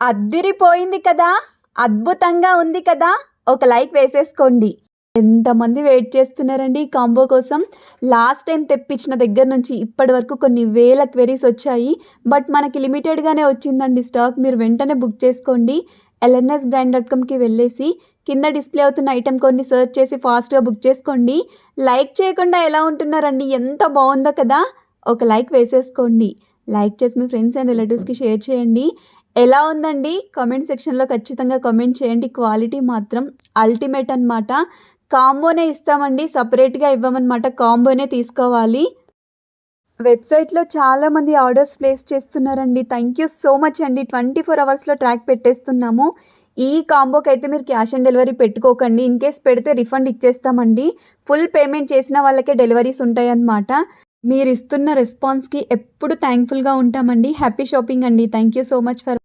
అద్దిరిపోయింది కదా అద్భుతంగా ఉంది కదా ఒక లైక్ వేసేసుకోండి. ఎంతమంది వెయిట్ చేస్తున్నారండి ఈ కాంబో కోసం? లాస్ట్ టైం తెప్పించిన దగ్గర నుంచి ఇప్పటి వరకు కొన్ని వేల క్వెరీస్ వచ్చాయి. బట్ మనకి లిమిటెడ్గానే వచ్చిందండి స్టాక్. మీరు వెంటనే బుక్ చేసుకోండి. ఎల్ఎన్ఎస్ బ్రాండ్ డాట్ కామ్కి వెళ్ళేసి కింద డిస్ప్లే అవుతున్న ఐటెం కొన్ని సెర్చ్ చేసి ఫాస్ట్గా బుక్ చేసుకోండి. లైక్ చేయకుండా ఎలా ఉంటున్నారండి? ఎంత బాగుందో కదా? ఒక లైక్ వేసేసుకోండి. లైక్ చేసి మీ ఫ్రెండ్స్ అండ్ రిలేటివ్స్కి షేర్ చేయండి. ఎలా ఉందండి? కామెంట్ సెక్షన్లో ఖచ్చితంగా కామెంట్ చేయండి. క్వాలిటీ మాత్రం అల్టిమేట్ అనమాట కాంబోనే ఇస్తామండి. సపరేట్గా ఇవ్వమన్నమాట. కాంబోనే తీసుకోవాలి. వెబ్సైట్లో చాలామంది ఆర్డర్స్ ప్లేస్ చేస్తున్నారండి. థ్యాంక్ యూ సో మచ్ అండి. ట్వంటీ ఫోర్ అవర్స్లో ట్రాక్ పెట్టేస్తున్నాము. ఈ కాంబోకి అయితే మీరు క్యాష్ ఆన్ డెలివరీ పెట్టుకోకండి. ఇన్ కేస్ పెడితే రిఫండ్ ఇచ్చేస్తామండి. ఫుల్ పేమెంట్ చేసిన వాళ్ళకే డెలివరీస్ ఉంటాయన్నమాట. మీరు ఇస్తున్న రెస్పాన్స్కి ఎప్పుడు థ్యాంక్ఫుల్గా ఉంటామండి. హ్యాపీ షాపింగ్ అండి. Thank you so much for